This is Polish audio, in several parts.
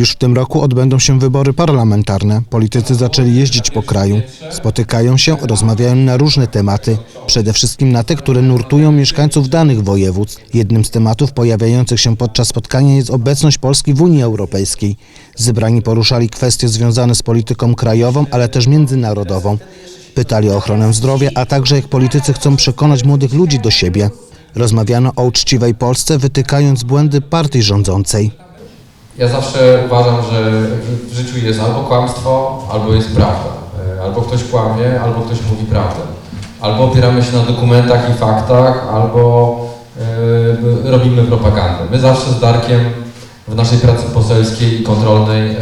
Już w tym roku odbędą się wybory parlamentarne. Politycy zaczęli jeździć po kraju. Spotykają się, rozmawiają na różne tematy, przede wszystkim na te, które nurtują mieszkańców danych województw. Jednym z tematów pojawiających się podczas spotkania jest obecność Polski w Unii Europejskiej. Zebrani poruszali kwestie związane z polityką krajową, ale też międzynarodową. Pytali o ochronę zdrowia, a także jak politycy chcą przekonać młodych ludzi do siebie. Rozmawiano o uczciwej Polsce, wytykając błędy partii rządzącej. Ja zawsze uważam, że w życiu jest albo kłamstwo, albo jest prawda. E, Albo ktoś kłamie, albo ktoś mówi prawdę. Albo opieramy się na dokumentach i faktach, albo e, robimy propagandę. My zawsze z Darkiem w naszej pracy poselskiej i kontrolnej e,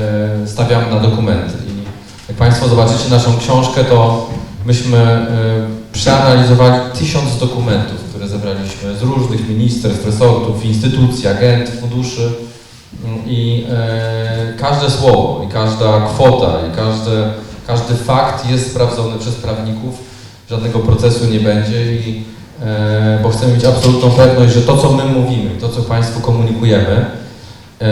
stawiamy na dokumenty. I jak Państwo zobaczycie naszą książkę, to myśmy e, przeanalizowali tysiąc dokumentów, które zebraliśmy z różnych ministerstw, resortów, instytucji, agentów, funduszy. I e, każde słowo, i każda kwota, i każde, każdy fakt jest sprawdzony przez prawników. Żadnego procesu nie będzie, i, e, bo chcemy mieć absolutną pewność, że to, co my mówimy, to, co Państwu komunikujemy, e,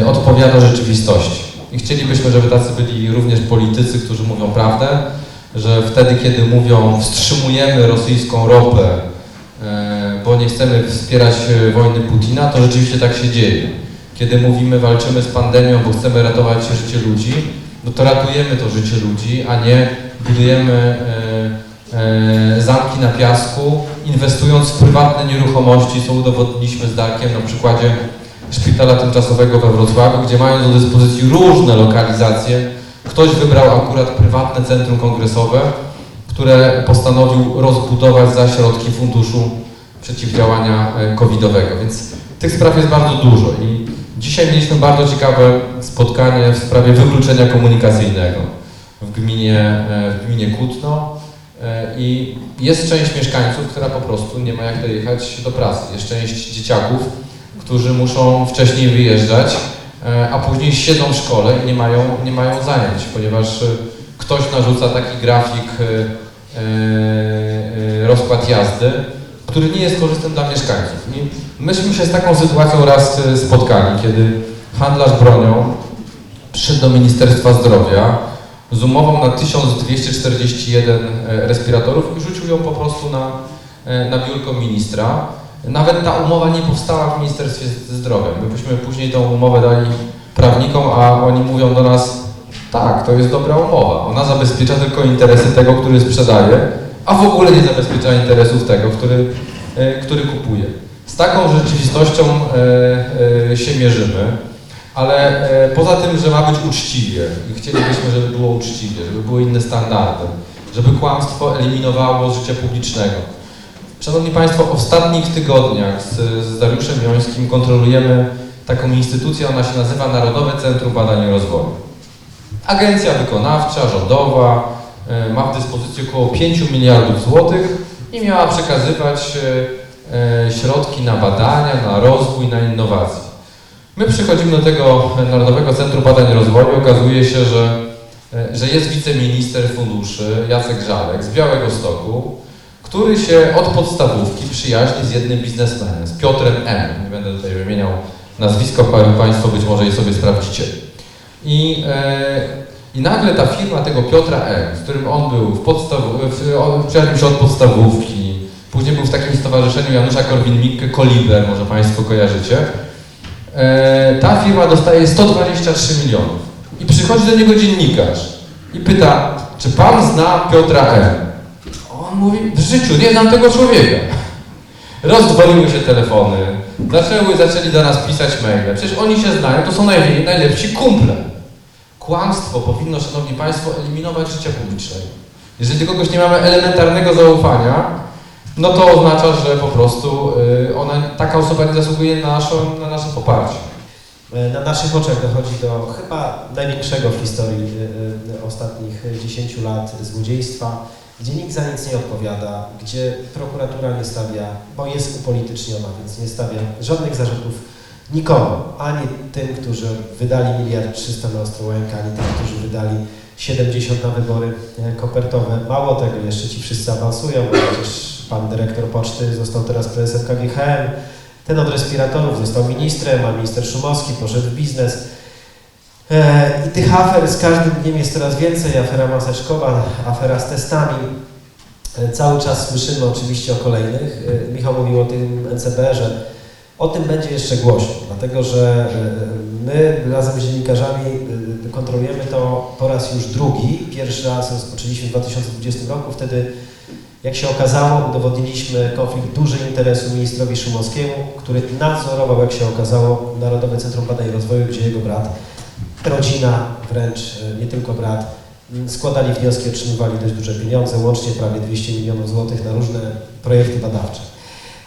e, odpowiada rzeczywistości. I chcielibyśmy, żeby tacy byli również politycy, którzy mówią prawdę, że wtedy, kiedy mówią wstrzymujemy rosyjską ropę, e, bo nie chcemy wspierać e, wojny Putina, to rzeczywiście tak się dzieje. Kiedy mówimy walczymy z pandemią, bo chcemy ratować życie ludzi, no to ratujemy to życie ludzi, a nie budujemy e, e, zamki na piasku, inwestując w prywatne nieruchomości, co udowodniliśmy z Darkiem na przykładzie szpitala tymczasowego we Wrocławiu, gdzie mając do dyspozycji różne lokalizacje, ktoś wybrał akurat prywatne centrum kongresowe, które postanowił rozbudować za środki funduszu przeciwdziałania e, covidowego. Więc tych spraw jest bardzo dużo i dzisiaj mieliśmy bardzo ciekawe spotkanie w sprawie wykluczenia komunikacyjnego w gminie, e, w gminie Kutno E, i jest część mieszkańców, która po prostu nie ma jak dojechać do pracy. Jest część dzieciaków, którzy muszą wcześniej wyjeżdżać, e, a później siedzą w szkole i nie mają, nie mają zajęć, ponieważ ktoś narzuca taki grafik, rozkład jazdy, który nie jest korzystny dla mieszkańców. I myśmy się z taką sytuacją raz e, spotkali, kiedy handlarz bronią przyszedł do Ministerstwa Zdrowia z umową na 1241 e, respiratorów i rzucił ją po prostu na, e, na biurko ministra. Nawet ta umowa nie powstała w Ministerstwie Zdrowia. My byśmy później tą umowę dali prawnikom, a oni mówią do nas, tak, to jest dobra umowa. Ona zabezpiecza tylko interesy tego, który sprzedaje, a w ogóle nie zabezpiecza interesów tego, który, e, który kupuje. Z taką rzeczywistością e, e, się mierzymy, ale poza tym, że ma być uczciwie i chcielibyśmy, żeby było uczciwie, żeby były inne standardy, żeby kłamstwo eliminowało z życia publicznego. Szanowni Państwo, w ostatnich tygodniach z, z Dariuszem Jońskim kontrolujemy taką instytucję, ona się nazywa Narodowe Centrum Badań i Rozwoju. Agencja wykonawcza, rządowa, ma w dyspozycji około 5 miliardów złotych i miała przekazywać e, e, środki na badania, na rozwój, na innowacje. My przychodzimy do tego Narodowego Centrum Badań i Rozwoju, okazuje się, że, e, że jest wiceminister funduszy Jacek Żalek z Białego Stoku, który się od podstawówki przyjaźni z jednym biznesmenem, z Piotrem M. Nie będę tutaj wymieniał nazwisko, pa- Państwo być może je sobie sprawdzicie. I, e, I nagle ta firma tego Piotra M., z którym on był w podstaw, w, on przyjaźnił się od podstawówki, później był w takim stowarzyszeniu Janusza Korwin-Mikke, Koliber, może Państwo kojarzycie, e, ta firma dostaje 123 milionów. I przychodzi do niego dziennikarz i pyta, czy Pan zna Piotra M.? On mówi, w życiu nie znam tego człowieka. Rozdwoliły się telefony, zaczęły, zaczęli do nas pisać maile. Przecież oni się znają, to są naj, najlepsi kumple. Kłamstwo powinno, Szanowni Państwo, eliminować życia publicznego. Jeżeli kogoś nie mamy elementarnego zaufania, no to oznacza, że po prostu y, ona, taka osoba nie zasługuje na, naszą, na nasze poparcie. E, Na naszych oczach dochodzi do chyba największego w historii e, e, ostatnich 10 lat złodziejstwa, gdzie nikt za nic nie odpowiada, gdzie prokuratura nie stawia, bo jest upolityczniona, więc nie stawia żadnych zarzutów nikomu, ani tym, którzy wydali miliard 300 na Ostrołękę, ani tym, którzy wydali 70 na wybory kopertowe. Mało tego, jeszcze ci wszyscy awansują, bo przecież pan dyrektor poczty został teraz prezesem KGHM, ten od respiratorów został ministrem, a minister Szumowski poszedł w biznes. E, I tych afer z każdym dniem jest coraz więcej. Afera maseczkowa, afera z testami. E, Cały czas słyszymy oczywiście o kolejnych. E, Michał mówił o tym NCB, że o tym będzie jeszcze głośno, dlatego że e, my razem z dziennikarzami e, kontrolujemy to po raz już drugi. Pierwszy raz rozpoczęliśmy w 2020 roku, wtedy jak się okazało, udowodniliśmy konflikt duży interesu ministrowi Szumowskiemu, który nadzorował, jak się okazało, Narodowe Centrum Badań i Rozwoju, gdzie jego brat, rodzina wręcz, e, nie tylko brat, składali wnioski, otrzymywali dość duże pieniądze, łącznie prawie 200 milionów złotych na różne projekty badawcze.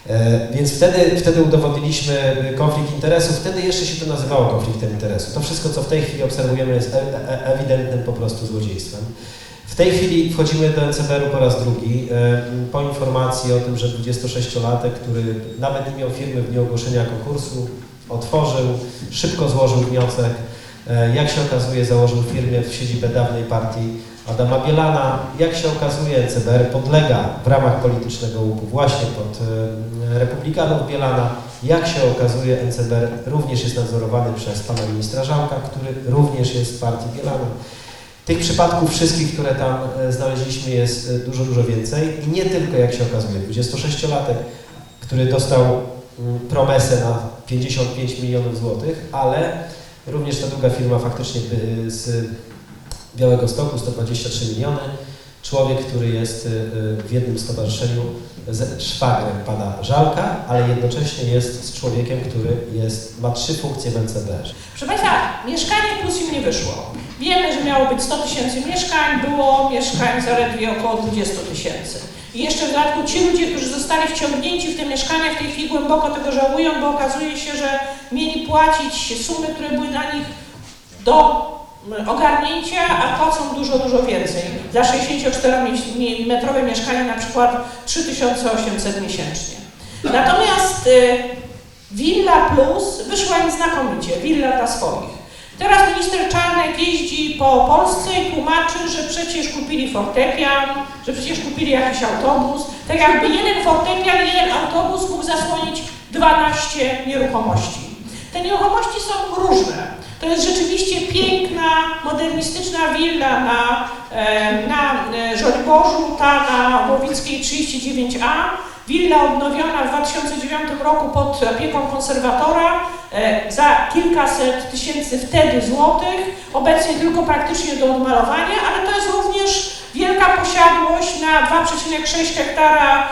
E, Więc wtedy, wtedy udowodniliśmy konflikt interesów, wtedy jeszcze się to nazywało konfliktem interesu. To wszystko, co w tej chwili obserwujemy, jest e- e- ewidentnym po prostu złodziejstwem. W tej chwili wchodzimy do NCBR-u po raz drugi, po informacji o tym, że 26-latek, który nawet nie miał firmy w dniu ogłoszenia konkursu, otworzył, szybko złożył wniosek, jak się okazuje założył firmę w siedzibę dawnej partii Adama Bielana. Jak się okazuje NCBR podlega w ramach politycznego łupu właśnie pod e, Republikanów Bielana. Jak się okazuje NCBR również jest nadzorowany przez pana ministra Żałka, który również jest w partii Bielana. Tych przypadków wszystkich, które tam e, znaleźliśmy jest e, dużo, dużo więcej i nie tylko jak się okazuje 26-latek, który dostał promesę na 55 milionów złotych, ale również ta druga firma faktycznie z Białego Stoku 123 miliony. Człowiek, który jest y, y, w jednym stowarzyszeniu z szwagrem pana Żalka, ale jednocześnie jest z człowiekiem, który jest, ma trzy funkcje w NCBR. Proszę Państwa, mieszkanie plus im nie wyszło. Wiemy, że miało być 100 tysięcy mieszkań, było mieszkań zaledwie około 20 tysięcy. I jeszcze w dodatku ci ludzie, którzy zostali wciągnięci w te mieszkania, w tej chwili głęboko tego żałują, bo okazuje się, że mieli płacić sumy, które były dla nich do ogarnięcia, a płacą dużo, dużo więcej. Za 64-metrowe mieszkanie na przykład 3800 miesięcznie. Natomiast y, Villa Plus wyszła im znakomicie, willa dla swoich. Teraz minister Czarnek jeździ po Polsce i tłumaczy, że przecież kupili fortepian, że przecież kupili jakiś autobus. Tak jakby jeden fortepian, jeden autobus mógł zasłonić 12 nieruchomości. Te nieruchomości są różne. To jest rzeczywiście piękna, modernistyczna willa na, e, na e, Żoliborzu, ta na Łowickiej 39A. Willa odnowiona w 2009 roku pod opieką konserwatora e, za kilkaset tysięcy wtedy złotych, obecnie tylko praktycznie do odmalowania, ale to jest również wielka posiadłość na 2,6 hektara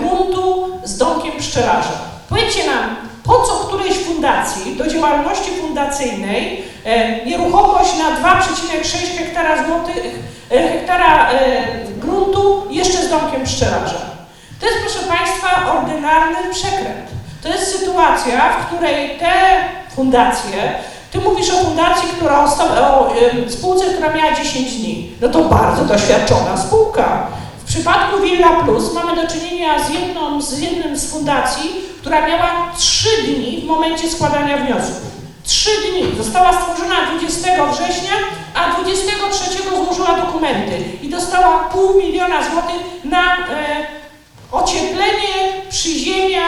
gruntu z domkiem pszczelarza. Powiedzcie nam, po co którejś fundacji do działalności fundacyjnej e, nieruchomość na 2,6 hektara złotych, e, hektara e, gruntu jeszcze z domkiem pszczelarza? To jest, proszę Państwa, ordynarny przekręt. To jest sytuacja, w której te fundacje, Ty mówisz o fundacji, która o, o em, spółce, która miała 10 dni. No to bardzo doświadczona spółka. Przypadku Villa Plus mamy do czynienia z jedną, z jednym z fundacji, która miała 3 dni w momencie składania wniosku. 3 dni. Została stworzona 20 września, a 23 złożyła dokumenty i dostała pół miliona złotych na e, ocieplenie przyziemia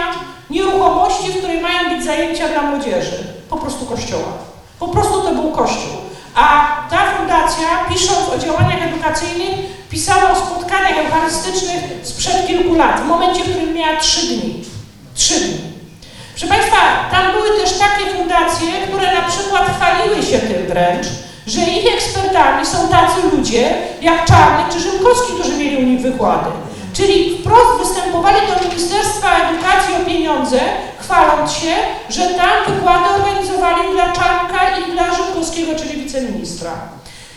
nieruchomości, w której mają być zajęcia dla młodzieży. Po prostu kościoła. Po prostu to był kościół. A ta fundacja, pisząc o działaniach edukacyjnych, pisała o spotkaniach eucharystycznych sprzed kilku lat, w momencie, w którym miała trzy dni. Trzy dni. Proszę Państwa, tam były też takie fundacje, które na przykład chwaliły się tym wręcz, że ich ekspertami są tacy ludzie jak Czarnek czy Rzymkowski, którzy mieli u nich wykłady. Czyli wprost występowali do Ministerstwa Edukacji o pieniądze, chwaląc się, że tam wykłady organizowali dla Czarnka i dla Rzymkowskiego, czyli wiceministra.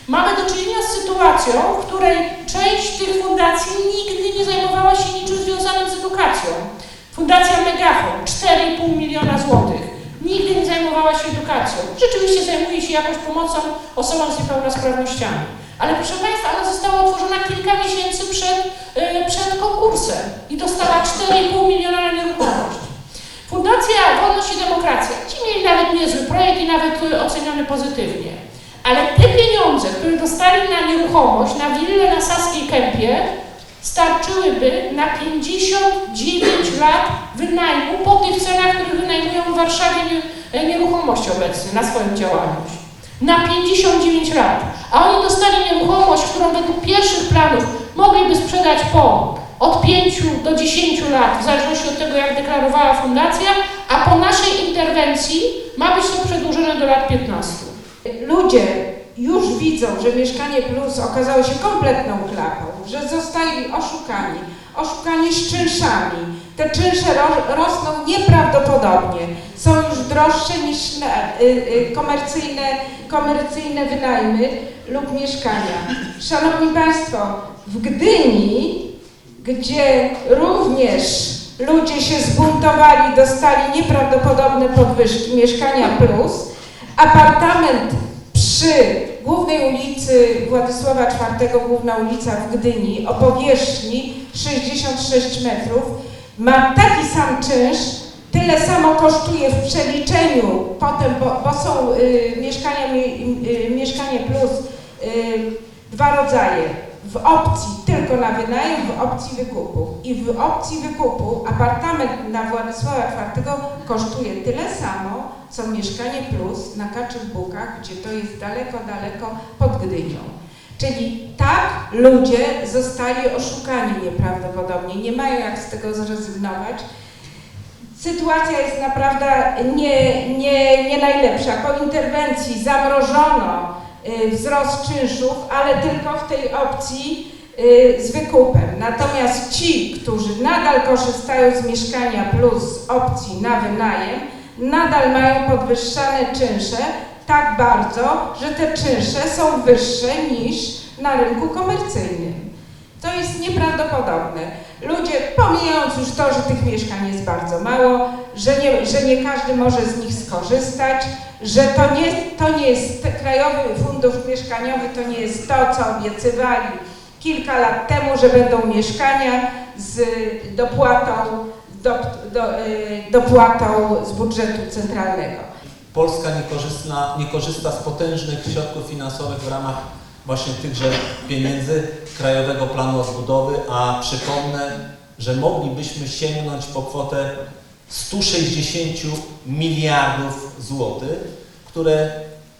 Mamy do czynienia z sytuacją, w której część tych fundacji nigdy nie zajmowała się niczym związanym z edukacją. Fundacja Megafon 4,5 miliona złotych. Nigdy nie zajmowała się edukacją. Rzeczywiście zajmuje się jakąś pomocą osobom z niepełnosprawnościami. Ale proszę Państwa, ona została otworzona kilka miesięcy przed, yy, przed konkursem i dostała 4,5 miliona na nieruchomość. Fundacja Wolność i Demokracja. Ci mieli nawet niezły projekt i nawet y, oceniony pozytywnie. Ale te pieniądze, które dostali na nieruchomość, na willę na Saskiej Kępie, starczyłyby na 59 lat wynajmu po tych cenach, które wynajmują w Warszawie nie- nieruchomości obecnie na swoją działalność. na 59 lat, a oni dostali nieruchomość, którą według pierwszych planów mogliby sprzedać po od 5 do 10 lat, w zależności od tego, jak deklarowała fundacja, a po naszej interwencji ma być to przedłużone do lat 15. Ludzie już widzą, że Mieszkanie Plus okazało się kompletną klapą, że zostali oszukani, oszukani z czynszami. Te czynsze ro, rosną nieprawdopodobnie, są już droższe niż na, y, y, komercyjne, komercyjne wynajmy lub mieszkania. Szanowni Państwo, w Gdyni, gdzie również ludzie się zbuntowali, dostali nieprawdopodobne podwyżki Mieszkania Plus, apartament przy głównej ulicy Władysława IV, główna ulica w Gdyni, o powierzchni 66 metrów, ma taki sam czynsz, tyle samo kosztuje w przeliczeniu potem, bo, bo są y, mieszkania, mi- y, mieszkanie plus y, dwa rodzaje. W opcji tylko na wynajem, w opcji wykupu. I w opcji wykupu apartament na Władysława IV kosztuje tyle samo, co mieszkanie plus na Kaczych Bukach, gdzie to jest daleko, daleko pod Gdynią. Czyli tak ludzie zostali oszukani nieprawdopodobnie, nie mają jak z tego zrezygnować. Sytuacja jest naprawdę nie, nie, nie najlepsza. Po interwencji zamrożono wzrost czynszów, ale tylko w tej opcji y, z wykupem. Natomiast ci, którzy nadal korzystają z mieszkania plus opcji na wynajem, nadal mają podwyższane czynsze tak bardzo, że te czynsze są wyższe niż na rynku komercyjnym. To jest nieprawdopodobne. Ludzie, pomijając już to, że tych mieszkań jest bardzo mało, że nie, że nie każdy może z nich skorzystać, że to nie, to nie jest Krajowy Fundusz Mieszkaniowy, to nie jest to, co obiecywali kilka lat temu, że będą mieszkania z dopłatą, do, do, y, dopłatą z budżetu centralnego. Polska nie nie korzysta z potężnych środków finansowych w ramach właśnie tychże pieniędzy Krajowego Planu Odbudowy, a przypomnę, że moglibyśmy sięgnąć po kwotę 160 miliardów złotych, które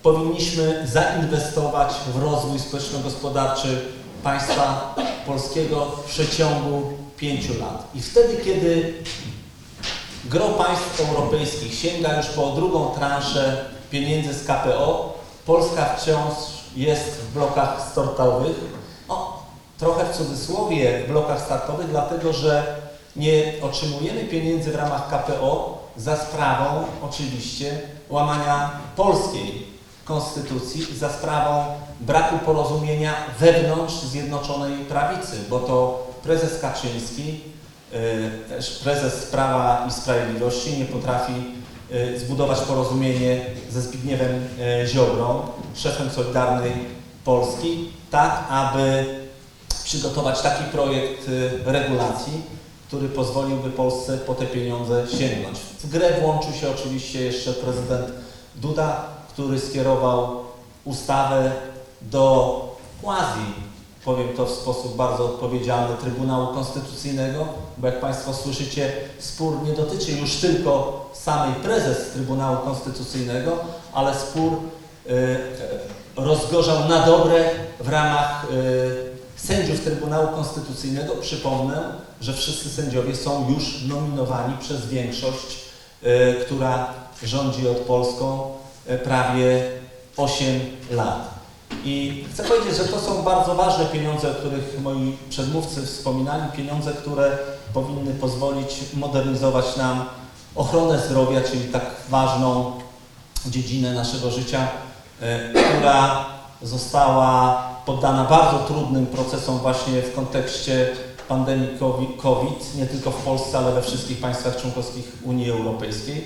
powinniśmy zainwestować w rozwój społeczno-gospodarczy państwa polskiego w przeciągu pięciu lat. I wtedy, kiedy Gro państw europejskich sięga już po drugą transzę pieniędzy z KPO. Polska wciąż jest w blokach startowych. O, trochę w cudzysłowie w blokach startowych, dlatego że nie otrzymujemy pieniędzy w ramach KPO za sprawą oczywiście łamania polskiej konstytucji, za sprawą braku porozumienia wewnątrz Zjednoczonej Prawicy, bo to prezes Kaczyński y, też prezes Prawa i Sprawiedliwości nie potrafi y, zbudować porozumienie ze Zbigniewem y, Ziobrą, szefem Solidarnej Polski, tak aby przygotować taki projekt regulacji, który pozwoliłby Polsce po te pieniądze sięgnąć. W grę włączył się oczywiście jeszcze prezydent Duda, który skierował ustawę do quasi powiem to w sposób bardzo odpowiedzialny, Trybunału Konstytucyjnego, bo jak Państwo słyszycie, spór nie dotyczy już tylko samej prezes Trybunału Konstytucyjnego, ale spór y, rozgorzał na dobre w ramach y, sędziów Trybunału Konstytucyjnego. Przypomnę, że wszyscy sędziowie są już nominowani przez większość, y, która rządzi od Polską y, prawie 8 lat. I chcę powiedzieć, że to są bardzo ważne pieniądze, o których moi przedmówcy wspominali, pieniądze, które powinny pozwolić modernizować nam ochronę zdrowia, czyli tak ważną dziedzinę naszego życia, e, która została poddana bardzo trudnym procesom właśnie w kontekście pandemii COVID- nie tylko w Polsce, ale we wszystkich państwach członkowskich Unii Europejskiej.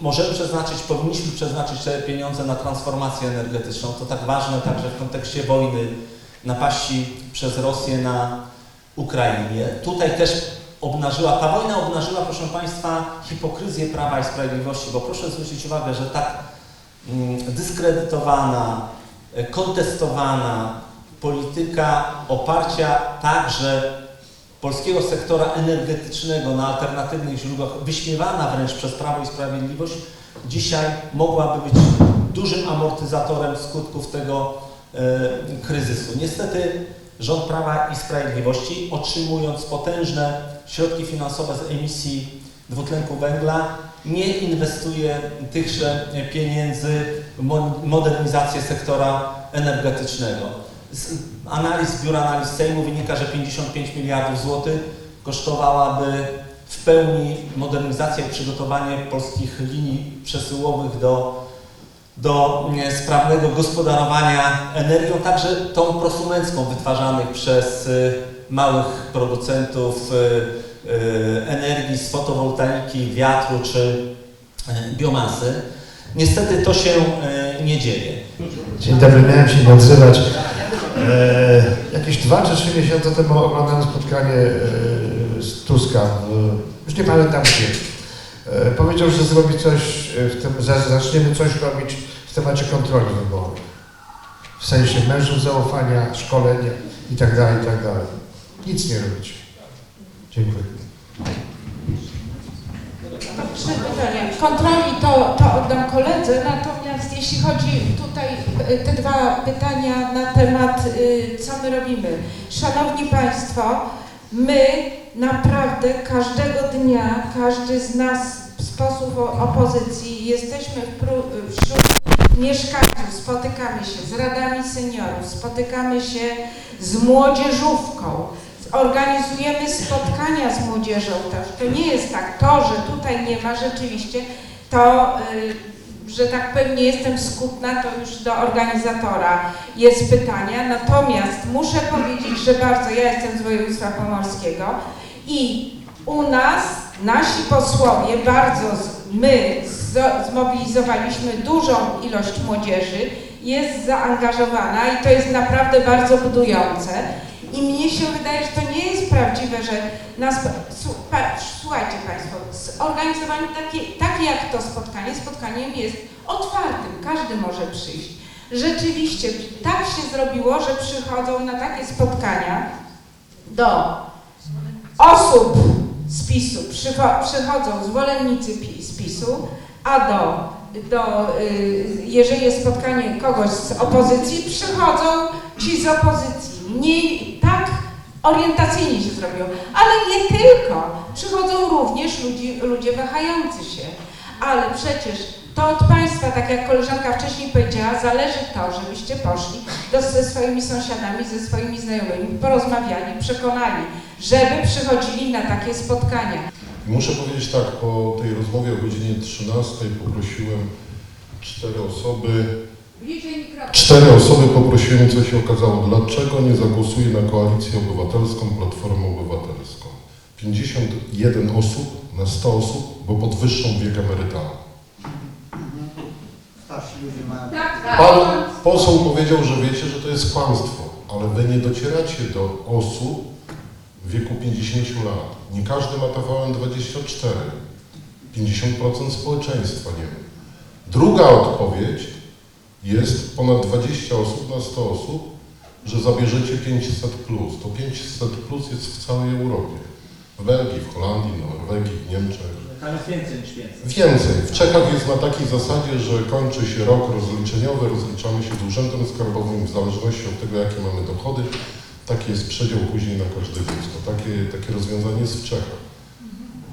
Możemy przeznaczyć, powinniśmy przeznaczyć te pieniądze na transformację energetyczną. To tak ważne także w kontekście wojny, napaści przez Rosję na Ukrainie. Tutaj też obnażyła, ta wojna obnażyła, proszę Państwa, hipokryzję Prawa i Sprawiedliwości, bo proszę zwrócić uwagę, że tak mm, dyskredytowana, kontestowana polityka oparcia także polskiego sektora energetycznego na alternatywnych źródłach, wyśmiewana wręcz przez Prawo i Sprawiedliwość, dzisiaj mogłaby być dużym amortyzatorem skutków tego e, kryzysu. Niestety rząd Prawa i Sprawiedliwości, otrzymując potężne środki finansowe z emisji dwutlenku węgla, nie inwestuje tychże pieniędzy w mo- modernizację sektora energetycznego. Z analiz Biura Analiz Sejmu wynika, że 55 miliardów złotych kosztowałaby w pełni modernizacja i przygotowanie polskich linii przesyłowych do, do e, sprawnego gospodarowania energią, także tą prosumencką wytwarzanych przez e, małych producentów e, e, energii z fotowoltaiki, wiatru czy biomasy. Niestety to się nie dzieje. Dzień dobry, miałem się nie odzywać. E, jakieś dwa czy trzy miesiące temu oglądałem spotkanie e, z Tuska, w, już nie pamiętam gdzie. E, powiedział, że zrobi coś w tym, za- zaczniemy coś robić w temacie kontroli wyborów. W sensie mężów zaufania, szkolenia i tak dalej, i tak. Nic nie robić. Dziękuję. Trzy pytania. Kontroli to, to oddam koledze, natomiast jeśli chodzi tutaj y, te dwa pytania na temat, y, co my robimy. Szanowni Państwo, my naprawdę każdego dnia, każdy z nas z posłów opozycji jesteśmy wśród mieszkańców, spotykamy się z radami seniorów, spotykamy się z młodzieżówką, organizujemy spotkania z młodzieżą też. To nie jest tak, to, że tutaj nie ma rzeczywiście, to, y, że tak powiem, nie jestem skutna, to już do organizatora jest pytania. Natomiast muszę powiedzieć, że bardzo, ja jestem z województwa pomorskiego i u nas nasi posłowie bardzo, my zmobilizowaliśmy dużą ilość młodzieży, jest zaangażowana i to jest naprawdę bardzo budujące. I mnie się wydaje, że to nie jest prawdziwe, że nas. Słuchajcie Państwo, zorganizowanie takie, takie jak to spotkanie, spotkaniem jest otwartym, każdy może przyjść. Rzeczywiście tak się zrobiło, że przychodzą na takie spotkania do osób z PiSu, przycho- przychodzą zwolennicy z PiSu, a do, do y, jeżeli jest spotkanie kogoś z opozycji, przychodzą ci z opozycji. Nie, tak orientacyjnie się zrobiło, ale nie tylko. Przychodzą również ludzi, ludzie wahający się. Ale przecież to od Państwa, tak jak koleżanka wcześniej powiedziała, zależy to, żebyście poszli do, ze swoimi sąsiadami, ze swoimi znajomymi, porozmawiali, przekonali, żeby przychodzili na takie spotkania. Muszę powiedzieć tak, po tej rozmowie o godzinie 13 poprosiłem cztery osoby. Cztery osoby poprosiłem, co się okazało, dlaczego nie zagłosuje na koalicję obywatelską, platformę obywatelską. 51 osób na 100 osób, bo podwyższą wiek emerytalny. Pan poseł powiedział, że wiecie, że to jest kłamstwo, ale wy nie docieracie do osób w wieku 50 lat. Nie każdy ma TVN 24. 50% społeczeństwa nie ma. Druga odpowiedź jest ponad 20 osób na 100 osób, że zabierzecie 500 plus. To 500 plus jest w całej Europie. W Belgii, w Holandii, Norwegii, w Niemczech. Tam jest więcej niż więcej. Więcej. W Czechach jest na takiej zasadzie, że kończy się rok rozliczeniowy, rozliczamy się z urzędem skarbowym w zależności od tego, jakie mamy dochody. Taki jest przedział później na każde dziecko. Takie, takie rozwiązanie jest w Czechach.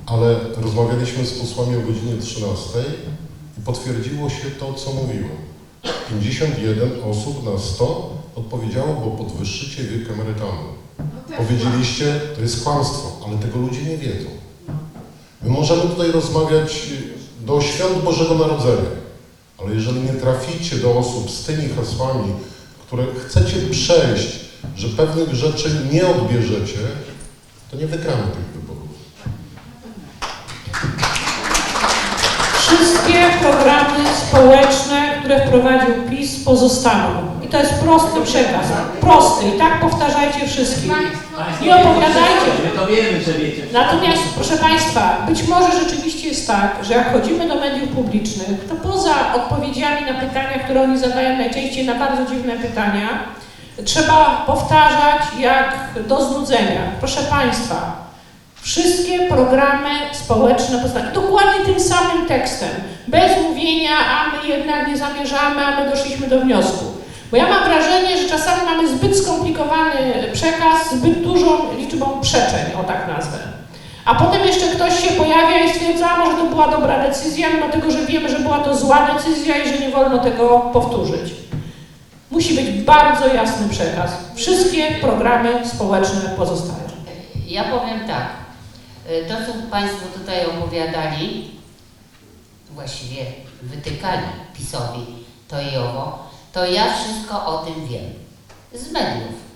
Ale rozmawialiśmy z posłami o godzinie 13 i potwierdziło się to, co mówiłem. 51 osób na 100 odpowiedziało, bo podwyższycie wiek emerytalny. Powiedzieliście, to jest kłamstwo, ale tego ludzie nie wiedzą. My możemy tutaj rozmawiać do świąt Bożego Narodzenia, ale jeżeli nie traficie do osób z tymi hasłami, które chcecie przejść, że pewnych rzeczy nie odbierzecie, to nie wygramy tych wyborów. Wszystkie programy społeczne, które wprowadził PiS, pozostaną. I to jest prosty przekaz. Prosty. I tak powtarzajcie wszystkim. Nie opowiadajcie. My to wiemy, że wiecie. Natomiast, proszę Państwa, być może rzeczywiście jest tak, że jak chodzimy do mediów publicznych, to poza odpowiedziami na pytania, które oni zadają najczęściej na bardzo dziwne pytania, trzeba powtarzać jak do znudzenia. Proszę Państwa, Wszystkie programy społeczne poznania. Dokładnie tym samym tekstem. Bez mówienia, a my jednak nie zamierzamy, a my doszliśmy do wniosku. Bo ja mam wrażenie, że czasami mamy zbyt skomplikowany przekaz, zbyt dużą liczbą przeczeń, o tak nazwę. A potem jeszcze ktoś się pojawia i stwierdza, może to była dobra decyzja, mimo tego, że wiemy, że była to zła decyzja i że nie wolno tego powtórzyć. Musi być bardzo jasny przekaz. Wszystkie programy społeczne pozostają. Ja powiem tak. Y, To, co Państwo tutaj opowiadali, właściwie wytykali PiSowi to i owo, to ja wszystko o tym wiem. Z mediów.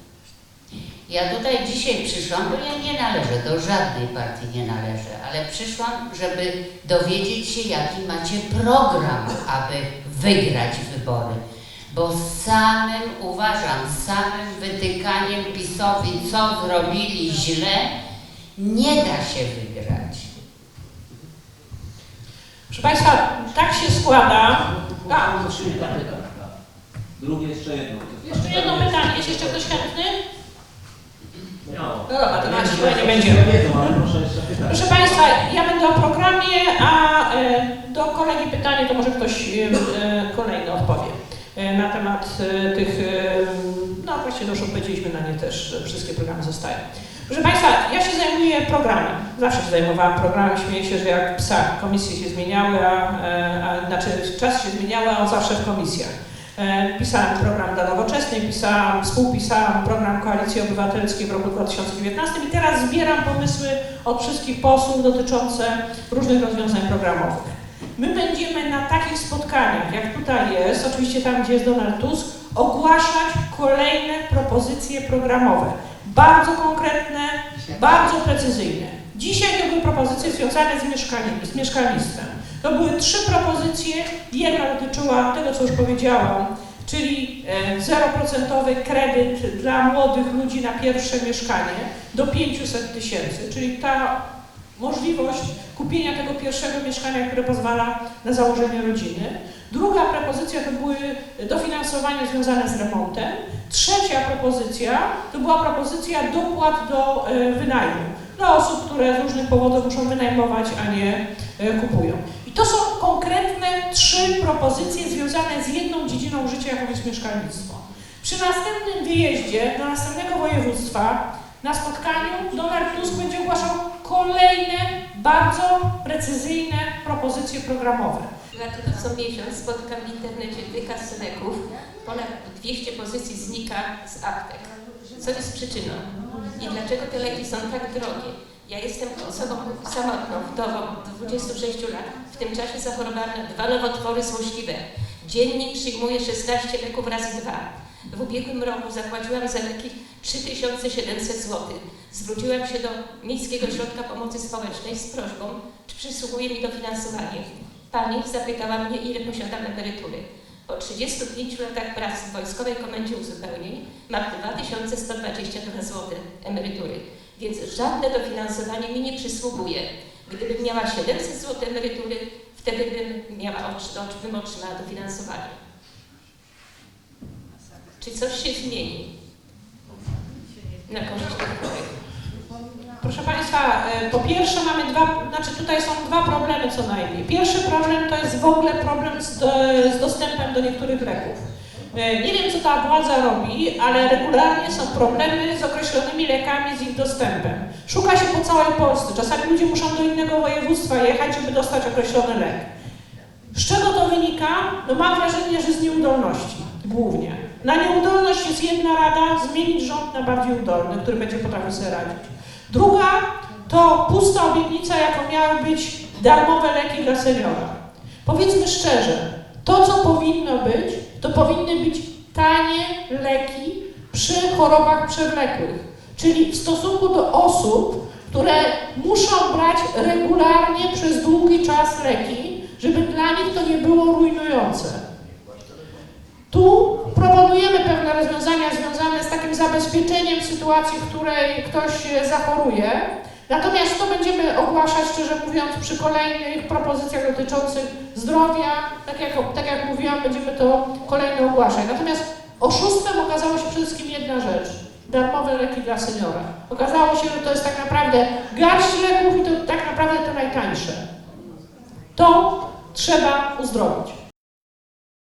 Ja tutaj dzisiaj przyszłam, bo ja nie należę, do żadnej partii nie należę, ale przyszłam, żeby dowiedzieć się, jaki macie program, aby wygrać wybory. Bo samym, uważam, samym wytykaniem PiSowi, co zrobili źle, nie da się wygrać. Proszę Państwa, tak się składa. A, Drugie jeszcze jedno. jeszcze jedno pytanie. Jest jeszcze ktoś chętny? No. No dobra, to na siłę nie będziemy. Proszę Państwa, ja będę o programie, a e, do kolegi pytanie to może ktoś e, e, kolejny odpowie na temat tych, no właściwie już odpowiedzieliśmy na nie też, wszystkie programy zostają. Proszę Państwa, ja się zajmuję programem. Zawsze się zajmowałam programem. Śmieję się, że jak psa, komisje się zmieniały, a, e, a znaczy czas się zmieniały, a on zawsze w komisjach. E, Pisałam program dla Nowoczesnej, pisałam, współpisałam program Koalicji Obywatelskiej w roku 2019 i teraz zbieram pomysły od wszystkich posłów dotyczące różnych rozwiązań programowych. My będziemy na takich spotkaniach, jak tutaj jest, oczywiście tam, gdzie jest Donald Tusk, ogłaszać kolejne propozycje programowe. Bardzo konkretne, bardzo precyzyjne. Dzisiaj to były propozycje związane z, mieszkanie- z mieszkalnictwem. To były trzy propozycje. Jedna dotyczyła tego, co już powiedziałam, czyli e, zeroprocentowy kredyt dla młodych ludzi na pierwsze mieszkanie do 500 tysięcy, czyli ta możliwość kupienia tego pierwszego mieszkania, które pozwala na założenie rodziny. Druga propozycja to były dofinansowania związane z remontem. Trzecia propozycja to była propozycja dopłat do e, wynajmu dla osób, które z różnych powodów muszą wynajmować, a nie e, kupują. I to są konkretne trzy propozycje związane z jedną dziedziną życia, jaką jest mieszkalnictwo. Przy następnym wyjeździe do następnego województwa na spotkaniu Donald Tusk będzie ogłaszał kolejne, bardzo precyzyjne propozycje programowe. Dlatego co miesiąc spotykam w internecie wykaz leków. Ponad 200 pozycji znika z aptek. Co jest przyczyną? I dlaczego te leki są tak drogie? Ja jestem osobą samotną, wdową 26 lat. W tym czasie zachorowałam na dwa nowotwory złośliwe. Dziennie przyjmuję 16 leków razy dwa. W ubiegłym roku zapłaciłam za leki 3700 zł. Zwróciłam się do Miejskiego Ośrodka Pomocy Społecznej z prośbą, czy przysługuje mi dofinansowanie. Pani zapytała mnie, ile posiadam emerytury. Po 35 latach pracy w Wojskowej Komendzie Uzupełnień mam 2122 zł emerytury, więc żadne dofinansowanie mi nie przysługuje. Gdybym miała 700 zł emerytury, wtedy bym, miała, bym otrzymała dofinansowanie. Czy coś się zmieni na korzyść? Proszę Państwa, e, po pierwsze mamy dwa, znaczy tutaj są dwa problemy co najmniej. Pierwszy problem to jest w ogóle problem z, do, z dostępem do niektórych leków. E, Nie wiem, co ta władza robi, ale regularnie są problemy z określonymi lekami, z ich dostępem. Szuka się po całej Polsce. Czasami ludzie muszą do innego województwa jechać, żeby dostać określony lek. Z czego to wynika? No mam wrażenie, że z nieudolności głównie. Na nieudolność jest jedna rada, zmienić rząd na bardziej udolny, który będzie potrafił sobie radzić. Druga to pusta obietnica, jaką miały być darmowe leki dla seniora. Powiedzmy szczerze, to co powinno być, to powinny być tanie leki przy chorobach przewlekłych, czyli w stosunku do osób, które muszą brać regularnie przez długi czas leki, żeby dla nich to nie było rujnujące. Tu proponujemy pewne rozwiązania związane z takim zabezpieczeniem sytuacji, w której ktoś e, zachoruje. Natomiast to będziemy ogłaszać, szczerze mówiąc, przy kolejnych propozycjach dotyczących zdrowia. Tak jak, tak jak mówiłam, będziemy to kolejne ogłaszać. Natomiast oszustwem okazała się przede wszystkim jedna rzecz. darmowe leki dla seniora. Okazało się, że to jest tak naprawdę garść leków i to tak naprawdę te najtańsze. To trzeba uzdrowić.